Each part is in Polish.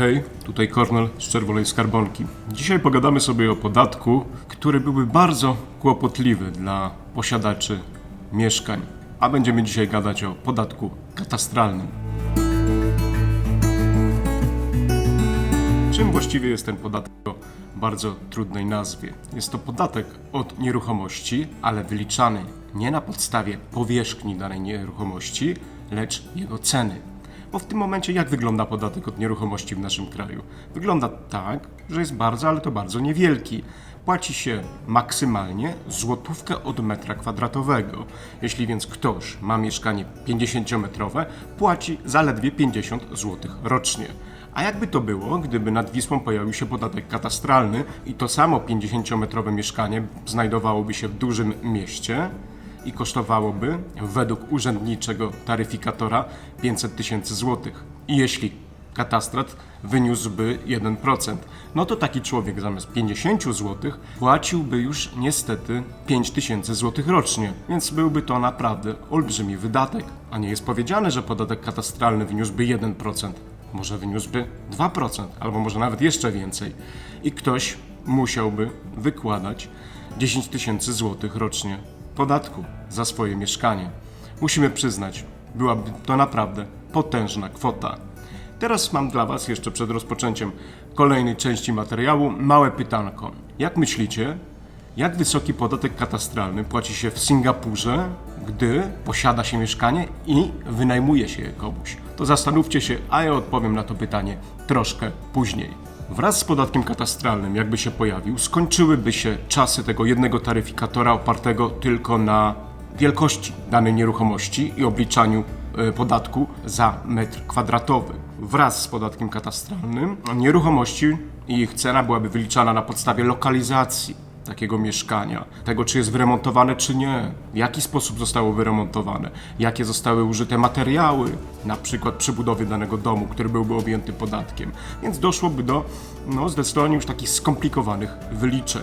Hej, tutaj Kornel z Czerwonej Skarbonki. Dzisiaj pogadamy sobie o podatku, który byłby bardzo kłopotliwy dla posiadaczy mieszkań. A będziemy dzisiaj gadać o podatku katastralnym. Czym właściwie jest ten podatek o bardzo trudnej nazwie? Jest to podatek od nieruchomości, ale wyliczany nie na podstawie powierzchni danej nieruchomości, lecz jego ceny. Bo w tym momencie jak wygląda podatek od nieruchomości w naszym kraju? Wygląda tak, że jest bardzo, ale to bardzo niewielki. Płaci się maksymalnie złotówkę od metra kwadratowego. Jeśli więc ktoś ma mieszkanie 50-metrowe, płaci zaledwie 50 zł rocznie. A jakby to było, gdyby nad Wisłą pojawił się podatek katastralny i to samo 50-metrowe mieszkanie znajdowałoby się w dużym mieście i kosztowałoby według urzędniczego taryfikatora 500 tysięcy złotych. I jeśli katastrat wyniósłby 1%, no to taki człowiek zamiast 50 zł płaciłby już niestety 5 tysięcy złotych rocznie, więc byłby to naprawdę olbrzymi wydatek. A nie jest powiedziane, że podatek katastralny wyniósłby 1%, może wyniósłby 2%, albo może nawet jeszcze więcej. I ktoś musiałby wykładać 10 tysięcy złotych rocznie podatku za swoje mieszkanie. Musimy przyznać, byłaby to naprawdę potężna kwota. Teraz mam dla Was jeszcze przed rozpoczęciem kolejnej części materiału małe pytanko. Jak myślicie, jak wysoki podatek katastralny płaci się w Singapurze, gdy posiada się mieszkanie i wynajmuje się je komuś? To zastanówcie się, a ja odpowiem na to pytanie troszkę później. Wraz z podatkiem katastralnym, jakby się pojawił, skończyłyby się czasy tego jednego taryfikatora opartego tylko na wielkości danej nieruchomości i obliczaniu e, podatku za metr kwadratowy. Wraz z podatkiem katastralnym nieruchomości i ich cena byłaby wyliczana na podstawie lokalizacji takiego mieszkania, tego czy jest wyremontowane czy nie, w jaki sposób zostało wyremontowane, jakie zostały użyte materiały, na przykład przy budowie danego domu, który byłby objęty podatkiem. Więc doszłoby do no, zdecydowanie już takich skomplikowanych wyliczeń.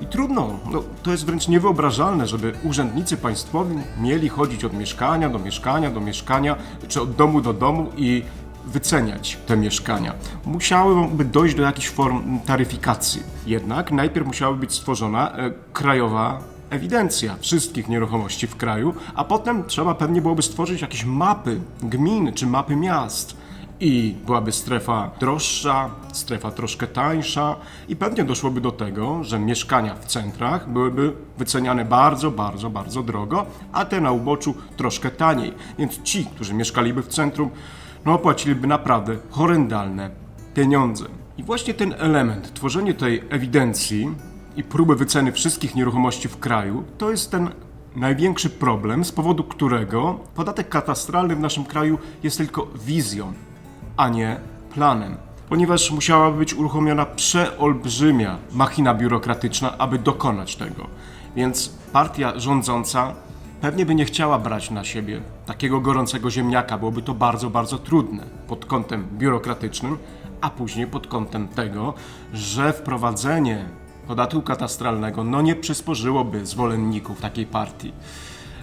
I trudno, no, to jest wręcz niewyobrażalne, żeby urzędnicy państwowi mieli chodzić od mieszkania do mieszkania do mieszkania, czy od domu do domu i wyceniać te mieszkania. Musiałyby dojść do jakichś form taryfikacji. Jednak najpierw musiałaby być stworzona e, krajowa ewidencja wszystkich nieruchomości w kraju, a potem trzeba pewnie byłoby stworzyć jakieś mapy gmin czy mapy miast. I byłaby strefa droższa, strefa troszkę tańsza, i pewnie doszłoby do tego, że mieszkania w centrach byłyby wyceniane bardzo, bardzo, bardzo drogo, a te na uboczu troszkę taniej. Więc ci, którzy mieszkaliby w centrum, no płaciliby naprawdę horrendalne pieniądze. I właśnie ten element, tworzenie tej ewidencji i próby wyceny wszystkich nieruchomości w kraju, to jest ten największy problem, z powodu którego podatek katastralny w naszym kraju jest tylko wizją, a nie planem. Ponieważ musiałaby być uruchomiona przeolbrzymia machina biurokratyczna, aby dokonać tego. Więc partia rządząca pewnie by nie chciała brać na siebie takiego gorącego ziemniaka, byłoby to bardzo, bardzo trudne pod kątem biurokratycznym, a później pod kątem tego, że wprowadzenie podatku katastralnego no nie przysporzyłoby zwolenników takiej partii.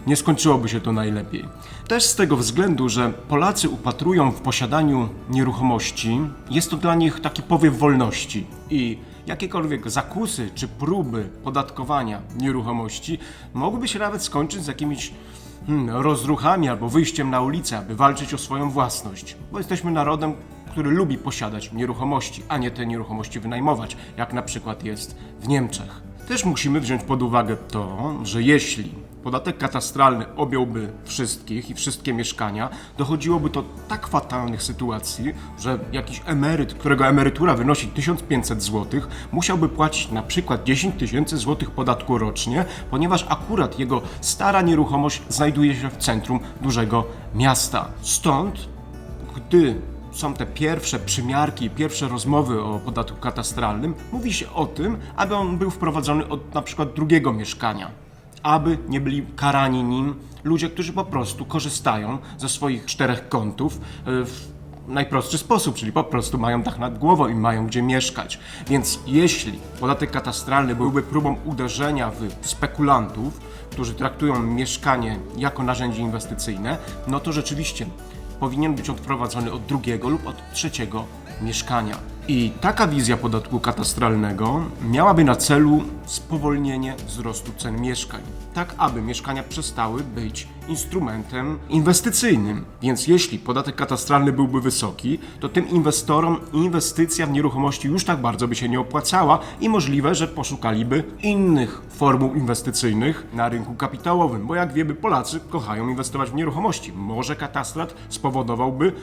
Nie skończyłoby się to najlepiej. Też z tego względu, że Polacy upatrują w posiadaniu nieruchomości, jest to dla nich taki powiew wolności i jakiekolwiek zakusy czy próby podatkowania nieruchomości mogłyby się nawet skończyć z jakimiś hmm, rozruchami albo wyjściem na ulicę, aby walczyć o swoją własność. Bo jesteśmy narodem, który lubi posiadać nieruchomości, a nie te nieruchomości wynajmować, jak na przykład jest w Niemczech. Też musimy wziąć pod uwagę to, że jeśli podatek katastralny objąłby wszystkich i wszystkie mieszkania, dochodziłoby do tak fatalnych sytuacji, że jakiś emeryt, którego emerytura wynosi 1500 zł, musiałby płacić na przykład 10 tysięcy złotych podatku rocznie, ponieważ akurat jego stara nieruchomość znajduje się w centrum dużego miasta. Stąd, gdy są te pierwsze przymiarki, pierwsze rozmowy o podatku katastralnym, mówi się o tym, aby on był wprowadzony od na przykład drugiego mieszkania, aby nie byli karani nim ludzie, którzy po prostu korzystają ze swoich czterech kątów y, w najprostszy sposób, czyli po prostu mają dach nad głową i mają gdzie mieszkać. Więc jeśli podatek katastralny byłby próbą uderzenia w spekulantów, którzy traktują mieszkanie jako narzędzie inwestycyjne, no to rzeczywiście powinien być on wprowadzony od drugiego lub od trzeciego mieszkania. I taka wizja podatku katastralnego miałaby na celu spowolnienie wzrostu cen mieszkań, tak aby mieszkania przestały być instrumentem inwestycyjnym. Więc jeśli podatek katastralny byłby wysoki, to tym inwestorom inwestycja w nieruchomości już tak bardzo by się nie opłacała i możliwe, że poszukaliby innych formuł inwestycyjnych na rynku kapitałowym, bo jak wiemy, Polacy kochają inwestować w nieruchomości. Może katastrat spowodowałby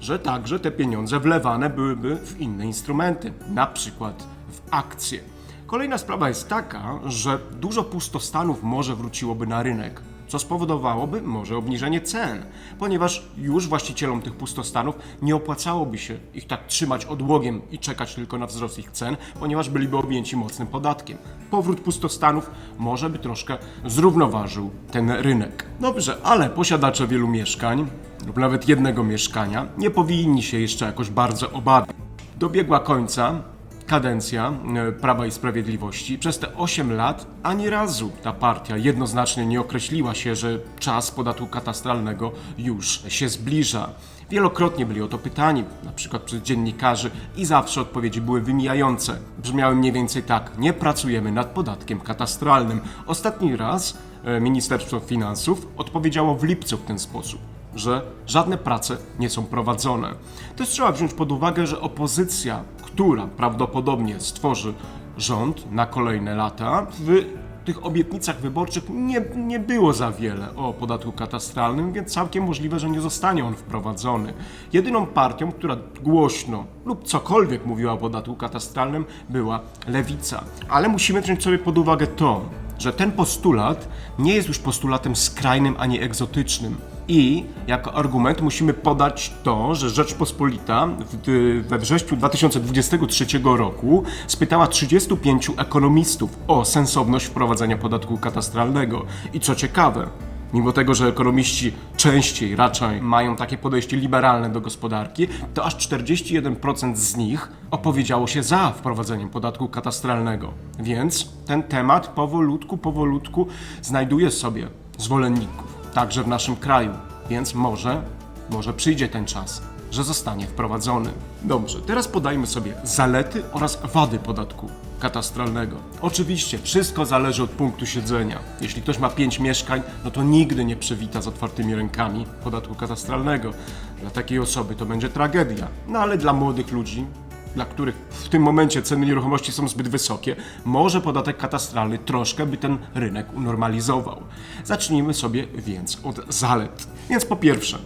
że także te pieniądze wlewane byłyby w inne instrumenty, na przykład w akcje. Kolejna sprawa jest taka, że dużo pustostanów może wróciłoby na rynek, co spowodowałoby może obniżenie cen, ponieważ już właścicielom tych pustostanów nie opłacałoby się ich tak trzymać odłogiem i czekać tylko na wzrost ich cen, ponieważ byliby objęci mocnym podatkiem. Powrót pustostanów może by troszkę zrównoważył ten rynek. Dobrze, ale posiadacze wielu mieszkań lub nawet jednego mieszkania nie powinni się jeszcze jakoś bardzo obawiać. Dobiegła końca kadencja e, Prawa i Sprawiedliwości. Przez te 8 lat ani razu ta partia jednoznacznie nie określiła się, że czas podatku katastralnego już się zbliża. Wielokrotnie byli o to pytani, na przykład przez dziennikarzy, i zawsze odpowiedzi były wymijające. Brzmiały mniej więcej tak: nie pracujemy nad podatkiem katastralnym. Ostatni raz e, Ministerstwo Finansów odpowiedziało w lipcu w ten sposób że żadne prace nie są prowadzone. Też trzeba wziąć pod uwagę, że opozycja, która prawdopodobnie stworzy rząd na kolejne lata, w tych obietnicach wyborczych nie, nie było za wiele o podatku katastralnym, więc całkiem możliwe, że nie zostanie on wprowadzony. Jedyną partią, która głośno lub cokolwiek mówiła o podatku katastralnym, była lewica. Ale musimy wziąć sobie pod uwagę to, że ten postulat nie jest już postulatem skrajnym ani egzotycznym. I jako argument musimy podać to, że Rzeczpospolita w, we wrześniu 2023 roku spytała 35 ekonomistów o sensowność wprowadzenia podatku katastralnego. I co ciekawe, Mimo tego, że ekonomiści częściej raczej mają takie podejście liberalne do gospodarki, to aż 41% z nich opowiedziało się za wprowadzeniem podatku katastralnego. Więc ten temat powolutku, powolutku znajduje sobie zwolenników, także w naszym kraju. Więc może, może przyjdzie ten czas, że zostanie wprowadzony. Dobrze, teraz podajmy sobie zalety oraz wady podatku katastralnego. Oczywiście wszystko zależy od punktu siedzenia. Jeśli ktoś ma 5 mieszkań, no to nigdy nie przywita z otwartymi rękami podatku katastralnego. Dla takiej osoby to będzie tragedia. No ale dla młodych ludzi, dla których w tym momencie ceny nieruchomości są zbyt wysokie, może podatek katastralny troszkę by ten rynek unormalizował. Zacznijmy sobie więc od zalet. Więc po pierwsze,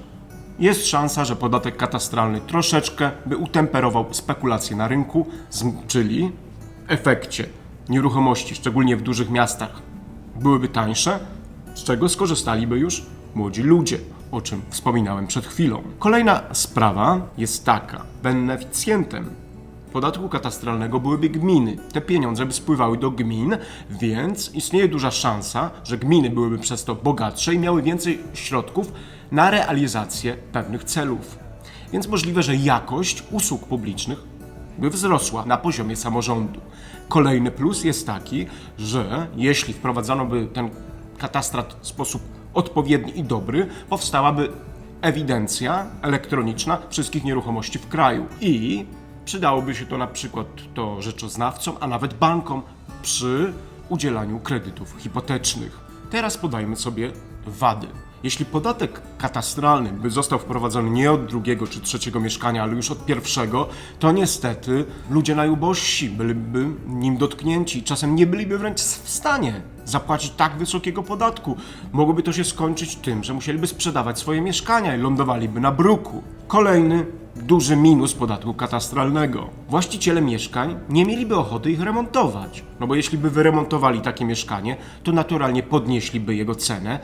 jest szansa, że podatek katastralny troszeczkę by utemperował spekulacje na rynku, czyli w efekcie nieruchomości, szczególnie w dużych miastach, byłyby tańsze, z czego skorzystaliby już młodzi ludzie, o czym wspominałem przed chwilą. Kolejna sprawa jest taka: beneficjentem podatku katastralnego byłyby gminy. Te pieniądze by spływały do gmin, więc istnieje duża szansa, że gminy byłyby przez to bogatsze i miały więcej środków na realizację pewnych celów. Więc możliwe, że jakość usług publicznych by wzrosła na poziomie samorządu. Kolejny plus jest taki, że jeśli wprowadzono by ten katastrat w sposób odpowiedni i dobry, powstałaby ewidencja elektroniczna wszystkich nieruchomości w kraju i przydałoby się to na przykład to rzeczoznawcom, a nawet bankom przy udzielaniu kredytów hipotecznych. Teraz podajmy sobie wady. Jeśli podatek katastralny by został wprowadzony nie od drugiego czy trzeciego mieszkania, ale już od pierwszego, to niestety ludzie najubożsi byliby nim dotknięci czasem nie byliby wręcz w stanie zapłacić tak wysokiego podatku. Mogłoby to się skończyć tym, że musieliby sprzedawać swoje mieszkania i lądowaliby na bruku. Kolejny duży minus podatku katastralnego. Właściciele mieszkań nie mieliby ochoty ich remontować. No bo jeśli by wyremontowali takie mieszkanie, to naturalnie podnieśliby jego cenę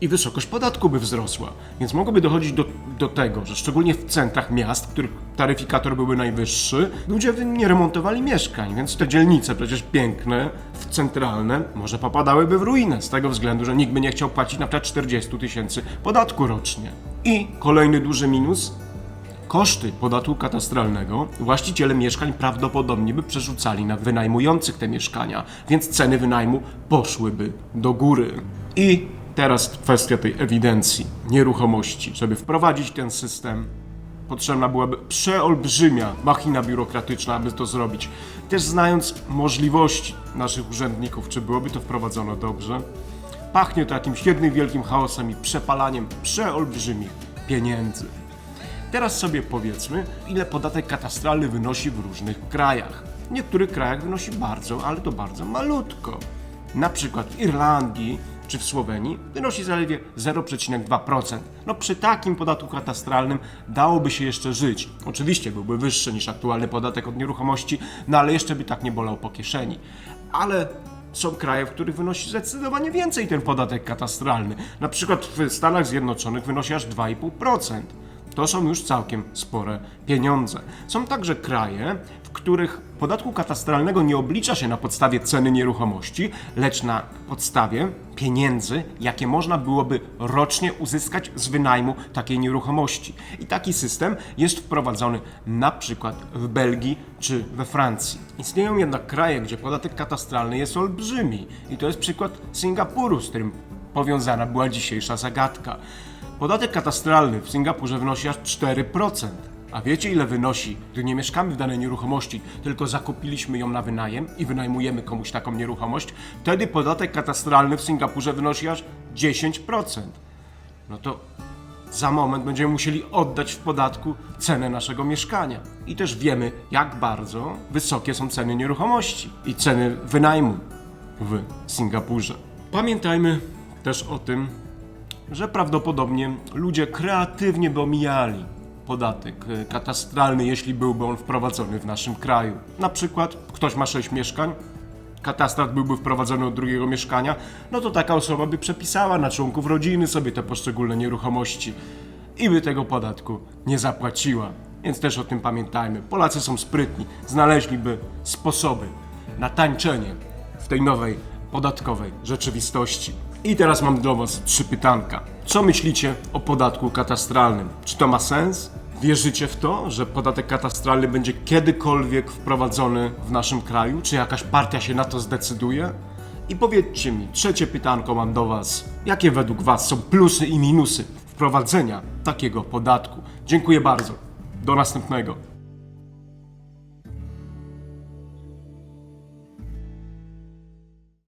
i wysokość podatku by wzrosła. Więc mogłoby dochodzić do, do tego, że szczególnie w centrach miast, w których taryfikator byłby najwyższy, ludzie nie remontowali mieszkań, więc te dzielnice przecież piękne, centralne, może popadałyby w ruinę z tego względu, że nikt by nie chciał płacić na przykład 40 tysięcy podatku rocznie. I kolejny duży minus Koszty podatku katastralnego właściciele mieszkań prawdopodobnie by przerzucali na wynajmujących te mieszkania, więc ceny wynajmu poszłyby do góry. I teraz kwestia tej ewidencji nieruchomości. Żeby wprowadzić ten system, potrzebna byłaby przeolbrzymia machina biurokratyczna, aby to zrobić. Też znając możliwości naszych urzędników, czy byłoby to wprowadzone dobrze? Pachnie to jakimś jednym wielkim chaosem i przepalaniem przeolbrzymich pieniędzy. Teraz sobie powiedzmy, ile podatek katastralny wynosi w różnych krajach. W niektórych krajach wynosi bardzo, ale to bardzo malutko. Na przykład w Irlandii czy w Słowenii wynosi zaledwie 0,2%. No przy takim podatku katastralnym dałoby się jeszcze żyć. Oczywiście byłby wyższy niż aktualny podatek od nieruchomości, no ale jeszcze by tak nie bolał po kieszeni. Ale są kraje, w których wynosi zdecydowanie więcej ten podatek katastralny. Na przykład w Stanach Zjednoczonych wynosi aż 2,5%. To są już całkiem spore pieniądze. Są także kraje, w których podatku katastralnego nie oblicza się na podstawie ceny nieruchomości, lecz na podstawie pieniędzy, jakie można byłoby rocznie uzyskać z wynajmu takiej nieruchomości. I taki system jest wprowadzony na przykład w Belgii czy we Francji. Istnieją jednak kraje, gdzie podatek katastralny jest olbrzymi. I to jest przykład Singapuru, z którym powiązana była dzisiejsza zagadka. Podatek katastralny w Singapurze wynosi aż 4%. A wiecie ile wynosi, gdy nie mieszkamy w danej nieruchomości, tylko zakupiliśmy ją na wynajem i wynajmujemy komuś taką nieruchomość? Wtedy podatek katastralny w Singapurze wynosi aż 10%. No to za moment będziemy musieli oddać w podatku cenę naszego mieszkania. I też wiemy, jak bardzo wysokie są ceny nieruchomości i ceny wynajmu w Singapurze. Pamiętajmy też o tym, że prawdopodobnie ludzie kreatywnie by omijali podatek e, katastralny, jeśli byłby on wprowadzony w naszym kraju. Na przykład ktoś ma 6 mieszkań, katastrat byłby wprowadzony od drugiego mieszkania, no to taka osoba by przepisała na członków rodziny sobie te poszczególne nieruchomości i by tego podatku nie zapłaciła. Więc też o tym pamiętajmy. Polacy są sprytni, znaleźliby sposoby na tańczenie w tej nowej podatkowej rzeczywistości. I teraz mam dla Was trzy pytanka. Co myślicie o podatku katastralnym? Czy to ma sens? Wierzycie w to, że podatek katastralny będzie kiedykolwiek wprowadzony w naszym kraju? Czy jakaś partia się na to zdecyduje? I powiedzcie mi, trzecie pytanko mam do Was. Jakie według Was są plusy i minusy wprowadzenia takiego podatku? Dziękuję bardzo. Do następnego.